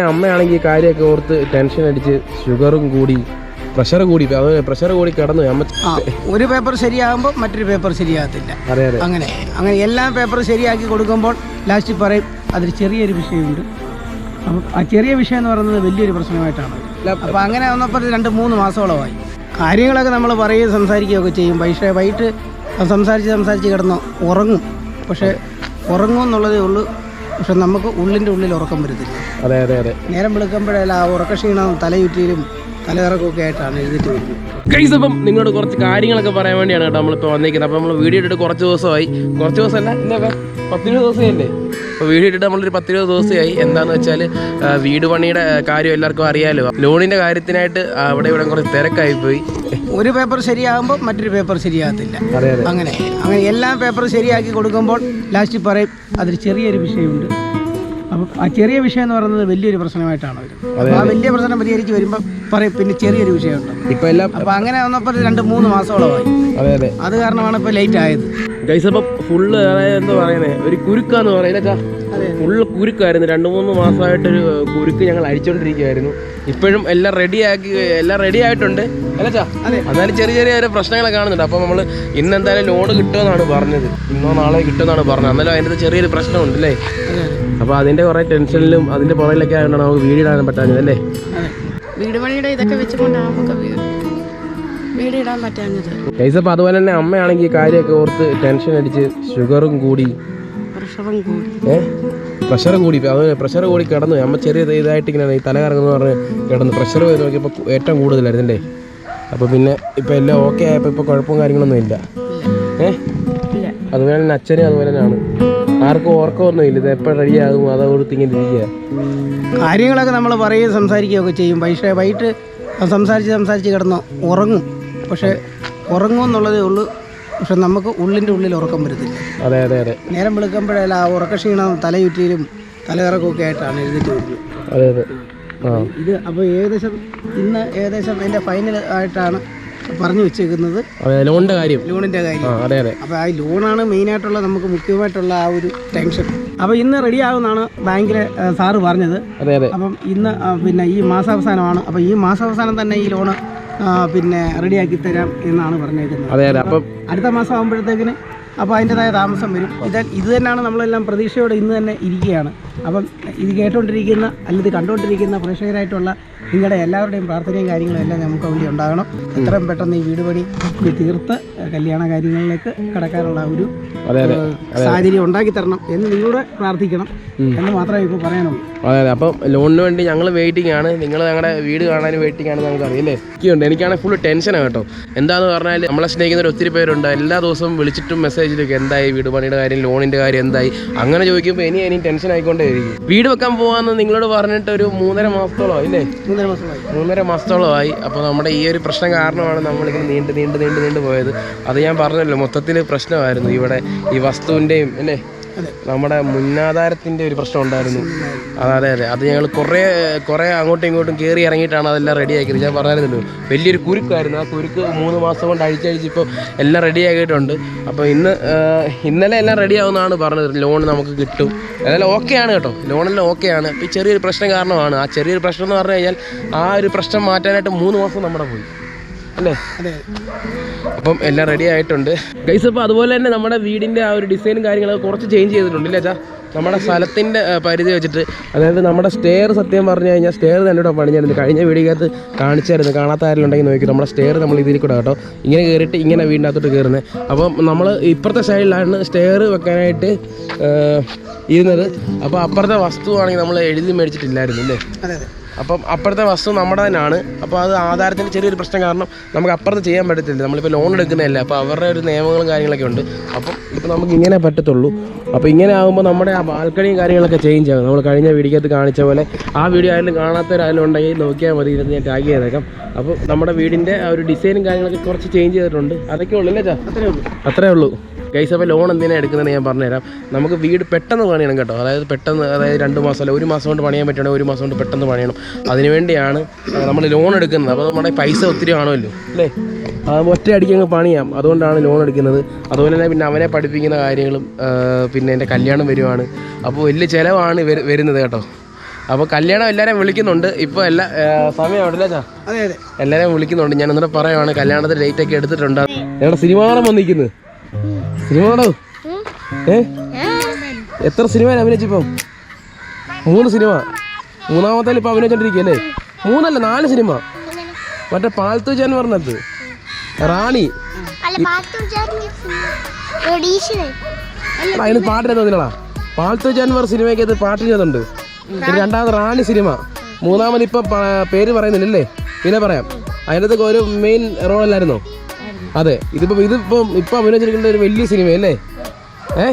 അമ്മയാണെങ്കിൽ ഈ കാര്യമൊക്കെ ഓർത്ത് ടെൻഷൻ അടിച്ച് ഷുഗറും കൂടി പ്രഷർ കൂടി അത് പ്രഷർ കൂടി കിടന്നു. അമ്മ ആ ഒരു പേപ്പർ ശരിയാകുമ്പോൾ മറ്റൊരു പേപ്പർ ശരിയാകത്തില്ല. അതെ അതെ. അങ്ങനെ അങ്ങനെ എല്ലാ പേപ്പറും ശരിയാക്കി കൊടുക്കുമ്പോൾ ലാസ്റ്റ് പറയും അതിൽ ചെറിയൊരു വിഷയമുണ്ട്. അപ്പം ആ ചെറിയ വിഷയം എന്ന് പറയുന്നത് വലിയൊരു പ്രശ്നമായിട്ടാണ്. അപ്പം അങ്ങനെ വന്നപ്പോൾ രണ്ട് മൂന്ന് മാസത്തോളമായി കാര്യങ്ങളൊക്കെ നമ്മൾ പറയുകയും സംസാരിക്കുകയൊക്കെ ചെയ്യും. പക്ഷേ വൈകിട്ട് സംസാരിച്ച് സംസാരിച്ച് കിടന്ന് ഉറങ്ങും. പക്ഷേ ഉറങ്ങും എന്നുള്ളതേ ഉള്ളൂ. പക്ഷെ നമുക്ക് ഉള്ളിന്റെ ഉള്ളിൽ ഉറക്കം വരുത്തില്ല. അതെ അതെ അതെ. നേരം വെളുക്കുമ്പോഴല്ല ആ ഉറക്കക്ഷീണം തലയുറ്റിയിലും തലയിറക്കമൊക്കെ ആയിട്ടാണ് എഴുതിട്ട് വരുന്നത്. ഗൈസ് അപ്പം നിങ്ങളോട് കുറച്ച് കാര്യങ്ങളൊക്കെ പറയാൻ വേണ്ടിയാണ് കേട്ടോ നമ്മളിപ്പോൾ വന്നിരിക്കുന്നത്. അപ്പോൾ നമ്മൾ വീഡിയോ ഇട്ടിട്ട് കുറച്ച് ദിവസമായി. കുറച്ച് ദിവസമല്ല എന്താ പത്തിരുപത് ദിവസമല്ലേ അപ്പോൾ വീട് ഇട്ടിട്ട് നമ്മളൊരു പത്തിരുപത് ദിവസമായി എന്താണെന്ന് വെച്ചാൽ വീട് പണിയുടെ കാര്യം എല്ലാവർക്കും അറിയാലോ. ലോണിന്റെ കാര്യത്തിനായിട്ട് അവിടെ ഇവിടെ കുറച്ച് തിരക്കായി പോയി ഒരു പേപ്പർ ശരിയാകുമ്പോൾ മറ്റൊരു പേപ്പർ ശരിയാകത്തില്ല. അങ്ങനെ അങ്ങനെ എല്ലാ പേപ്പറും ശരിയാക്കി കൊടുക്കുമ്പോൾ ലാസ്റ്റ് പറയും അതിൽ ചെറിയൊരു വിഷയമുണ്ട്. അപ്പം ആ ചെറിയ വിഷയം എന്ന് പറയുന്നത് വലിയൊരു പ്രശ്നമായിട്ടാണ് വരുന്നത്. ആ വലിയ പ്രശ്നം പരിഹരിച്ച് വരുമ്പോൾ പറയും പിന്നെ ചെറിയൊരു വിഷയമുണ്ട്. ഇപ്പോൾ എല്ലാം അപ്പോൾ അങ്ങനെ വന്നപ്പോൾ രണ്ട് മൂന്ന് മാസത്തോളമായി അതെ അതെ. അത് കാരണമാണ് ഇപ്പോൾ ലേറ്റ് ആയത്. ഗൈസ് അപ്പം ഫുള്ള് അതായത് എന്താ പറയുന്നത് ഒരു കുരുക്കാന്ന് പറയുന്നത്. ഫുള്ള് കുരുക്കായിരുന്നു. രണ്ട് മൂന്ന് മാസമായിട്ടൊരു കുരുക്ക് ഞങ്ങൾ അടിച്ചുകൊണ്ടിരിക്കുകയായിരുന്നു ഇപ്പോഴും എല്ലാം റെഡിയാക്കി എല്ലാം റെഡി ആയിട്ടുണ്ട്. അല്ലച്ചാ അതായത് ചെറിയ ചെറിയ ഒരു പ്രശ്നങ്ങളെ കാണുന്നുണ്ട്. അപ്പോൾ നമ്മൾ ഇന്ന് എന്തായാലും ലോൺ കിട്ടുമെന്നാണ് പറഞ്ഞത്. ഇന്നോ നാളെ കിട്ടുമെന്നാണ് പറഞ്ഞത്. എന്നാലും അതിന്റെ ചെറിയൊരു പ്രശ്നമുണ്ട് അല്ലേ? അപ്പോൾ അതിന്റെ കുറേ ടെൻഷനിലും അതിന്റെ പുറകിലൊക്കെ ആയതുകൊണ്ടാണ് നമുക്ക് വീടിടാൻ പറ്റാഞ്ഞത് അല്ലേ? വീട് പണിയുടെ ഇതൊക്കെ വെച്ചുകൊണ്ടാണ് നമുക്ക് പറ്റാഞ്ഞത്. അപ്പോൾ അതുപോലെ തന്നെ അമ്മയാണെങ്കിൽ കാര്യമൊക്കെ ഓർത്ത് ടെൻഷൻ അടിച്ച് ഷുഗറും കൂടി പ്രഷറും കൂടി. ഏ? പ്രഷർ കൂടി. അത് പ്രഷർ കൂടി കിടന്നു. അമ്മ ചെറിയ ഇത് ഇതായിട്ട് ഇങ്ങനെ ഈ തല കറങ്ങുന്നു പറഞ്ഞ് കിടന്നു. പ്രഷർ പോയി നോക്കിയപ്പോൾ ഏറ്റവും കൂടുതലായിരുന്നു അല്ലേ അപ്പോൾ പിന്നെ ഇപ്പോൾ എല്ലാം ഓക്കെ ആയപ്പോൾ ഇപ്പോൾ കുഴപ്പവും കാര്യങ്ങളൊന്നും ഇല്ല. ഏ? അതുപോലെ തന്നെ അച്ഛനും അതുപോലെ തന്നെയാണ്. ആർക്കും ഓർക്കമൊന്നും ഇല്ല ഇത് എപ്പോൾ റെഡിയാകും ആകും കൊടുത്ത് ഇങ്ങനെ ഇരിക്കുക. കാര്യങ്ങളൊക്കെ നമ്മൾ പറയുകയും സംസാരിക്കുകയൊക്കെ ചെയ്യും. പക്ഷേ വൈകിട്ട് സംസാരിച്ച് സംസാരിച്ച് കിടന്ന് ഉറങ്ങും. പക്ഷേ ഉറങ്ങും എന്നുള്ളതേ ഉള്ളൂ. പക്ഷെ നമുക്ക് ഉള്ളിന്റെ ഉള്ളിൽ ഉറക്കം വരത്തില്ല. അതെ അതെ അതെ. നേരം വെളുക്കുമ്പോഴല്ല ആ ഉറക്കക്ഷീണം തലയുറ്റിയിലും തലയിറക്കമൊക്കെ ആയിട്ടാണ് എഴുതിട്ട് വരുന്നത്. അതെ അതെ. ഇത് അപ്പോൾ ഏകദേശം ഇന്ന് ഏകദേശം അതിന്റെ ഫൈനൽ ആയിട്ടാണ് പറഞ്ഞു വെച്ചേക്കുന്നത്. ലോണിന്റെ കാര്യം. ലോണിന്റെ കാര്യം. അതെ അതെ. അപ്പോൾ ആ ലോണാണ് മെയിനായിട്ടുള്ള നമുക്ക് മുഖ്യമായിട്ടുള്ള ആ ഒരു ടെൻഷൻ അപ്പോൾ ഇന്ന് റെഡി ആകുമെന്നാണ് ബാങ്കിലെ സാറ് പറഞ്ഞത്. അതെ അതെ. അപ്പം ഇന്ന് പിന്നെ ഈ മാസാവസാനമാണ്. അപ്പോൾ ഈ മാസാവസാനം തന്നെ ഈ ലോണ് പിന്നെ റെഡിയാക്കി തരാം എന്നാണ് പറഞ്ഞേക്കുന്നത്. അതെ അതെ. അപ്പം അടുത്ത മാസം ആകുമ്പോഴത്തേക്കിന് അപ്പോൾ അതിന്റെതായ താമസം വരും. ഇത് ഇത് തന്നെയാണ് നമ്മളെല്ലാം പ്രതീക്ഷയോടെ ഇന്ന് തന്നെ ഇരിക്കുകയാണ്. അപ്പം ഇത് കേട്ടുകൊണ്ടിരിക്കുന്ന അല്ലെങ്കിൽ ഇത് കണ്ടുകൊണ്ടിരിക്കുന്ന പ്രേക്ഷകരായിട്ടുള്ള നിങ്ങളുടെ എല്ലാവരുടെയും പ്രാർത്ഥനയും കാര്യങ്ങളും എല്ലാം നമുക്ക് വേണ്ടി ഉണ്ടാകണം. എത്രയും പെട്ടെന്ന് ഈ വീട് പണി തീർത്ത് കല്യാണ കാര്യങ്ങളിലേക്ക് കടക്കാനുള്ള ഒരു സാഹചര്യം ഉണ്ടാക്കി തരണം എന്ന് നിങ്ങളോട് പ്രാർത്ഥിക്കണം എന്ന് മാത്രമേ ഇപ്പോൾ പറയാനുള്ളൂ. അതെ അതെ. അപ്പം ലോണിന് വേണ്ടി ഞങ്ങൾ വെയിറ്റിംഗ് ആണ്. നിങ്ങൾ ഞങ്ങളുടെ വീട് കാണാൻ വെയിറ്റിംഗ് ആണെന്ന് നമുക്ക് അറിയില്ലേ എനിക്കുണ്ട് എനിക്കാണെങ്കിൽ ഫുൾ ടെൻഷനാണ് കേട്ടോ. എന്താണെന്ന് പറഞ്ഞാൽ നമ്മളെ സ്നേഹിക്കുന്നവർ ഒത്തിരി പേരുണ്ട്. എല്ലാ ദിവസവും വിളിച്ചിട്ടും മെസ്സേജിലൊക്കെ എന്തായി? വീട് പണിയുടെ കാര്യം ലോണിന്റെ കാര്യം എന്തായി? അങ്ങനെ ചോദിക്കുമ്പോൾ ഇനി ഇനി ടെൻഷൻ ആയിക്കൊണ്ടേ ഇരിക്കും വീട് വെക്കാൻ പോകാമെന്ന് നിങ്ങളോട് പറഞ്ഞിട്ട് ഒരു മൂന്നര മാസത്തോളം ഇല്ലേ മൂന്നര മാസമായി മൂന്നര മാസത്തോളമായി. അപ്പോൾ നമ്മുടെ ഈ ഒരു പ്രശ്നം കാരണമാണ് നമ്മളിങ്ങനെ നീണ്ട് നീണ്ട് നീണ്ട് നീണ്ട് പോയത്. അത് ഞാൻ പറഞ്ഞല്ലോ മൊത്തത്തിൽ പ്രശ്നമായിരുന്നു. ഇവിടെ ഈ വസ്തുവിന്റെയും അല്ലേ. നമ്മുടെ മുന്നാധാരത്തിന്റെ ഒരു പ്രശ്നം ഉണ്ടായിരുന്നു. അതെ അതെ അതെ. ഞങ്ങൾ കുറേ കുറേ അങ്ങോട്ടും ഇങ്ങോട്ടും കയറി ഇറങ്ങിയിട്ടാണ് അതെല്ലാം റെഡി ആക്കിയത്. ഞാൻ പറഞ്ഞായിരുന്നു വലിയൊരു കുരുക്കായിരുന്നു. ആ കുരുക്ക് മൂന്ന് മാസം കൊണ്ട് അഴിച്ചഴിച്ച് ഇപ്പോൾ എല്ലാം റെഡിയാക്കിയിട്ടുണ്ട് അപ്പോൾ ഇന്ന് ഇന്നലെ എല്ലാം റെഡി ആവുമെന്നാണ് പറഞ്ഞത്. ലോൺ നമുക്ക് കിട്ടും. അതെല്ലാം ഓക്കെയാണ് കേട്ടോ. ലോണെല്ലാം ഓക്കെയാണ് ഈ ചെറിയൊരു പ്രശ്നം കാരണമാണ്. ആ ചെറിയൊരു പ്രശ്നം എന്ന് പറഞ്ഞു കഴിഞ്ഞാൽ ആ ഒരു പ്രശ്നം മാറ്റാനായിട്ട് മൂന്ന് മാസം നമ്മുടെ പോയി അല്ലേ? അപ്പം എല്ലാം റെഡി ആയിട്ടുണ്ട്. ഗൈസ് അപ്പോൾ അതുപോലെ തന്നെ നമ്മുടെ വീടിന്റെ ആ ഒരു ഡിസൈനും കാര്യങ്ങളൊക്കെ കുറച്ച് ചേഞ്ച് ചെയ്തിട്ടുണ്ട് ഇല്ലേ ചാ നമ്മുടെ സ്ഥലത്തിന്റെ പരിധി വെച്ചിട്ട്. അതായത് നമ്മുടെ സ്റ്റെയർ സത്യം പറഞ്ഞു കഴിഞ്ഞാൽ സ്റ്റെയർ തന്നെ ഇവിടെ പണിഞ്ഞായിരുന്നു കഴിഞ്ഞ വീടിനകത്ത് കാണിച്ചായിരുന്നു കാണാത്ത ആരെങ്കിലും നോക്കി നമ്മുടെ സ്റ്റെയർ നമ്മൾ ഇതിൽ കൂടെ കേട്ടോ. ഇങ്ങനെ കയറിയിട്ട് ഇങ്ങനെ വീടിനകത്തോട്ട് കയറുന്നത് അപ്പം നമ്മൾ ഇപ്പുറത്തെ സൈഡിലാണ് സ്റ്റെയർ വെക്കാനായിട്ട് ഇരുന്നത്. അപ്പോൾ അപ്പുറത്തെ വസ്തുവാണെങ്കിൽ നമ്മൾ എഴുതി മേടിച്ചിട്ടില്ലായിരുന്നു അല്ലേ അപ്പം അപ്പുറത്തെ വസ്തു നമ്മുടെ തന്നെയാണ്. അപ്പോൾ അത് ആധാരത്തിന്റെ ചെറിയൊരു പ്രശ്നം കാരണം നമുക്ക് അപ്പുറത്ത് ചെയ്യാൻ പറ്റത്തില്ല. നമ്മളിപ്പോൾ ലോൺ എടുക്കുന്നതല്ല? അപ്പോൾ അവരുടെ ഒരു നിയമങ്ങളും കാര്യങ്ങളൊക്കെ ഉണ്ട്. അപ്പം ഇപ്പോൾ നമുക്ക് ഇങ്ങനെ പറ്റത്തുള്ളൂ. അപ്പോൾ ഇങ്ങനെ ആകുമ്പോൾ നമ്മുടെ ആ ബാൽക്കണിയും കാര്യങ്ങളൊക്കെ ചേഞ്ച് ആകും. നമ്മൾ കഴിഞ്ഞ വീഡിയോക്കകത്ത് കാണിച്ച പോലെ ആ വീഡിയോ ആയാലും കാണാത്തവരായാലും ഉണ്ടെങ്കിൽ നോക്കിയാൽ മതി. ഇരുന്ന് ഞാൻ ടാഗ് ചെയ്തേക്കാം. അപ്പോൾ നമ്മുടെ വീടിന്റെ ആ ഒരു ഡിസൈനും കാര്യങ്ങളൊക്കെ കുറച്ച് ചേഞ്ച് ചെയ്തിട്ടുണ്ട്. അതൊക്കെ ഉള്ളൂ അല്ലേ ചാ അത്രേ ഉള്ളൂ. അത്രേ ഉള്ളൂ. ഗൈസ് അപ്പോൾ ലോൺ എന്തിനാണ് എടുക്കുന്നതെന്ന് ഞാൻ പറഞ്ഞുതരാം. നമുക്ക് വീട് പെട്ടെന്ന് പണിയണം കേട്ടോ. അതായത് പെട്ടെന്ന് അതായത് രണ്ട് മാസം അല്ല ഒരു മാസം കൊണ്ട് പണിയാൻ പറ്റണം ഒരു മാസം കൊണ്ട് പെട്ടെന്ന് പണിയണം. അതിനുവേണ്ടിയാണ് നമ്മൾ ലോൺ എടുക്കുന്നത്. അപ്പോൾ നമ്മുടെ പൈസ ഒത്തിരി കാണുമല്ലോ അല്ലേ? അത് ഒറ്റ അടിക്ക് അങ്ങ് പണിയാം. അതുകൊണ്ടാണ് ലോൺ എടുക്കുന്നത്. അതുപോലെ തന്നെ പിന്നെ അവനെ പഠിപ്പിക്കുന്ന കാര്യങ്ങളും പിന്നെ എന്റെ കല്യാണം വരുവാണ്. അപ്പോൾ വലിയ ചിലവാണ് വരുന്നത് കേട്ടോ. അപ്പോൾ കല്യാണം എല്ലാവരെയും വിളിക്കുന്നുണ്ട്. ഇപ്പോൾ എല്ലാ സമയം അവിടെ ചാ അതെ അതെ. എല്ലാവരെയും വിളിക്കുന്നുണ്ട്. ഞാൻ എന്നിട്ട് പറയുവാണ് കല്യാണത്തിന് ഡേറ്റ് ഒക്കെ എടുത്തിട്ടുണ്ട്? ഞങ്ങളുടെ സിനിമ വന്നിരിക്കുന്നത് സിനിമ ഏ? എത്ര സിനിമയാണ് അഭിനയിച്ചിപ്പം മൂന്ന് സിനിമ. മൂന്നാമത്തെ ഇപ്പം അഭിനയിച്ചോണ്ടിരിക്കുകയല്ലേ മൂന്നല്ല നാല് സിനിമ. മറ്റേ പാൽത്തു എന്ന് പറഞ്ഞത്. റാണി. അതിന് പാട്ടിന് തോന്നില്ലടാ പാൽത്തു ജാൻ പറഞ്ഞ സിനിമയ്ക്ക് അത് പാട്ട് ചെയ്തുണ്ട് പിന്നെ രണ്ടാമത് റാണി സിനിമ. മൂന്നാമത് ഇപ്പം പേര് പറയുന്നില്ലല്ലേ? പിന്നെ പറയാം. അതിനകത്ത് ഒരു മെയിൻ റോൾ അല്ലായിരുന്നോ? അതെ ഇതിപ്പോ ഇതിപ്പോ ഇപ്പൊ അഭിനയിച്ചിരിക്കുന്ന ഒരു വലിയ സിനിമയല്ലേ ഏ?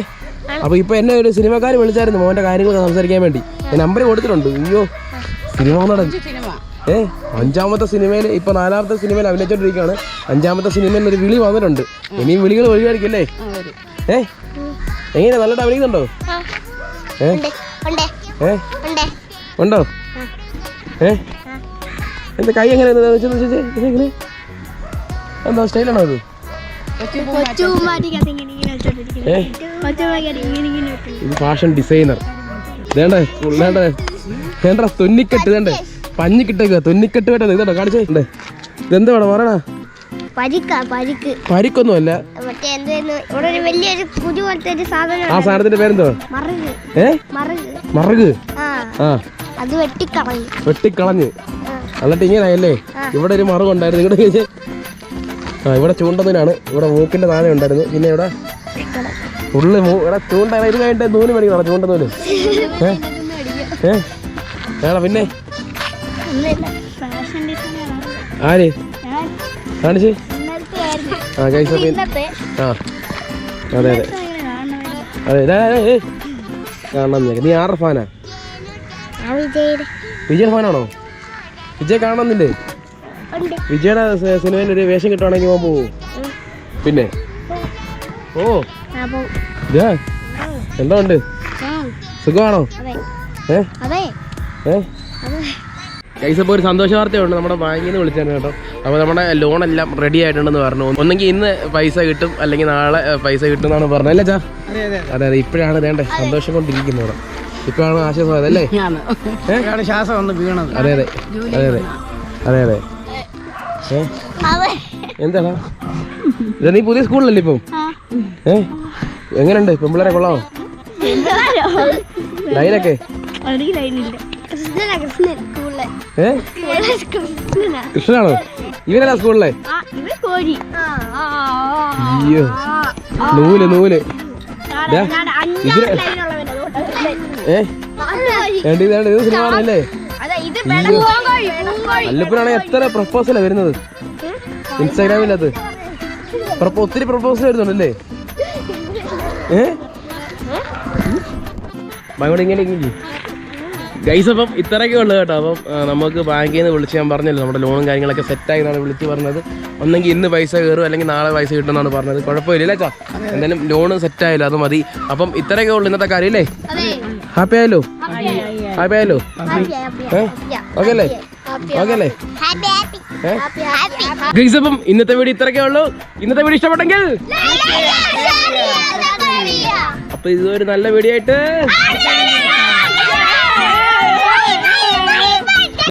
അപ്പൊ ഇപ്പൊ എന്നെ ഒരു സിനിമക്കാർ വിളിച്ചായിരുന്നു മോന്റെ കാര്യങ്ങൾ സംസാരിക്കാൻ വേണ്ടി. ഞാൻ നമ്പർ കൊടുത്തിട്ടുണ്ട്. അയ്യോ സിനിമ നടൻ ഏ? അഞ്ചാമത്തെ സിനിമയിൽ ഇപ്പൊ നാലാമത്തെ സിനിമയിൽ അഭിനയിച്ചോണ്ടിരിക്കുകയാണ്. അഞ്ചാമത്തെ സിനിമയിൽ ഒരു വിളി വന്നിട്ടുണ്ട്. ഇനിയും വിളികൾ വരികയായിരിക്കും അല്ലേ? ഏ? എങ്ങനെ നല്ലതായിട്ട് അഭിനയിക്കുന്നുണ്ടോ? ഏ? ഉണ്ട് ഏ? ഉണ്ട്. ഉണ്ടോ? ഏ? എന്റെ കൈ എങ്ങനെ എങ്ങനെ എന്താ സ്റ്റൈലാണോ അത് ഇങ്ങനെ ഇങ്ങനെ ഇങ്ങനെ ഇങ്ങനെ ഇത് ഫാഷൻ ഡിസൈനർ. വേണ്ടേ വേണ്ടേ വേണ്ട തുന്നിക്കെട്ട് വേണ്ടേ പഞ്ഞിക്കിട്ടേക്ക തുന്നിക്കെട്ട് വേണ്ടത് ഇതോ കാണിച്ചേ. ഇതെന്താ വേണം പറയണ പരിക്ക പരിക്ക്. പരിക്കൊന്നുമല്ല. ആ സാധനത്തിന്റെ പേരെന്തോ മറുക്. ഏ? മറുക്. മറുക്? ആ. വെട്ടിക്കളഞ്ഞു. എന്നിട്ട് ഇങ്ങനെയല്ലേ? ഇവിടെ ഒരു മറുകുണ്ടായിരുന്നു. ഇങ്ങോട്ട് ആ ഇവിടെ ചൂണ്ടതിനാണ്. ഇവിടെ മൂക്കിന്റെ താഴെ ഉണ്ടായിരുന്നു. പിന്നെ ഇവിടെ ഉള്ളി മൂ ഇവിടെ ചൂണ്ട ഇത് കഴിഞ്ഞിട്ട് നൂൽ മേടിക്കണം? ചൂണ്ട നൂൽ. ഏ? ഏ? ഏടാ പിന്നെ? ആര്? കാണിച്ച്. ആ കൈസ ആ. അതെ അതെ. കാണണം അതെ ഇതാ. കാണാൻ നീ ആരുടെ ഫാനാ? വിജയ് ഫാനാണോ? വിജയ് കാണുന്നില്ലേ ഉണ്ട് വിജയുടെ സിനിമയിൽ ഒരു വേഷം കിട്ടുവാണെങ്കിൽ പോകാൻ പോവോ. പിന്നെ? ഓ. എന്താ ഉണ്ട്? സുഖമാണോ? അതെ. അതെ. ഏ? അതെ. കൈസ് ഒരു സന്തോഷ വാർത്തയുണ്ട്. നമ്മുടെ ബാങ്കിൽ നിന്ന് വിളിച്ചായിരുന്നു കേട്ടോ. അപ്പോൾ നമ്മുടെ ലോൺ എല്ലാം റെഡി ആയിട്ടുണ്ടെന്ന് പറഞ്ഞു. ഒന്നെങ്കിൽ ഇന്ന് പൈസ കിട്ടും അല്ലെങ്കിൽ നാളെ പൈസ കിട്ടും എന്നാണ് പറഞ്ഞത്. അല്ലേ ചാ? അതെ അതെ ഇപ്പോഴാണ് വേണ്ടേ സന്തോഷം കൊണ്ടിരിക്കുന്നത് ഇവിടെ. ഇപ്പോഴാണ് ആശ്വാസം വീണത്. അതെ അതെ. അതെ അതെ അതെ. എന്താടാ? ഇത് നീ പുതിയ സ്കൂളിലല്ലേ ഇപ്പം? ഏ? എങ്ങനെയുണ്ട് പെമ്പിള്ളേരെ കൊള്ളാമോ ലൈനൊക്കെ? കൃഷ്ണനാണോ? ഇവനല്ല സ്കൂളിലെ? അയ്യോ. നൂൽ നൂൽ. ഏ? ഇത് സിനിമ അല്ലേ പൂങ്കോഴി എത്ര പ്രപ്പോസലാ വരുന്നത്? ഇൻസ്റ്റാഗ്രാമിനകത്ത് അത് ഒത്തിരി പ്രപ്പോസൽ വരുന്നുണ്ടല്ലേ? ഏ? ഇങ്ങനെ ഇങ്ങനെ ഗൈസ് അപ്പം ഇത്രയൊക്കെ ഉള്ളു കേട്ടോ. അപ്പം നമുക്ക് ബാങ്കിൽ നിന്ന് വിളിച്ച് ഞാൻ പറഞ്ഞല്ലോ നമ്മുടെ ലോണും കാര്യങ്ങളൊക്കെ സെറ്റായി എന്നാണ് വിളിച്ച് പറഞ്ഞത്. ഒന്നെങ്കിൽ ഇന്ന് പൈസ കയറും അല്ലെങ്കിൽ നാളെ പൈസ കിട്ടുമെന്നാണ് പറഞ്ഞത്. കുഴപ്പമില്ല അല്ലേ ചാ എന്തായാലും ലോണ് സെറ്റായല്ലോ അത് മതി. അപ്പം ഇത്രയൊക്കെ ഉള്ളു ഇന്നത്തെ കാര്യം അല്ലേ? ഹാപ്പി ആയല്ലോ. ഹാപ്പി ആയല്ലോ ഓക്കെ അല്ലേ ഓക്കെ അല്ലേ ഗൈസ് അപ്പം ഇന്നത്തെ വീഡിയോ ഇത്രയൊക്കെ ഉള്ളൂ. ഇന്നത്തെ വീഡിയോ ഇഷ്ടപ്പെട്ടെങ്കിൽ. അപ്പൊ ഇതൊരു നല്ല വീഡിയോ ആയിട്ട്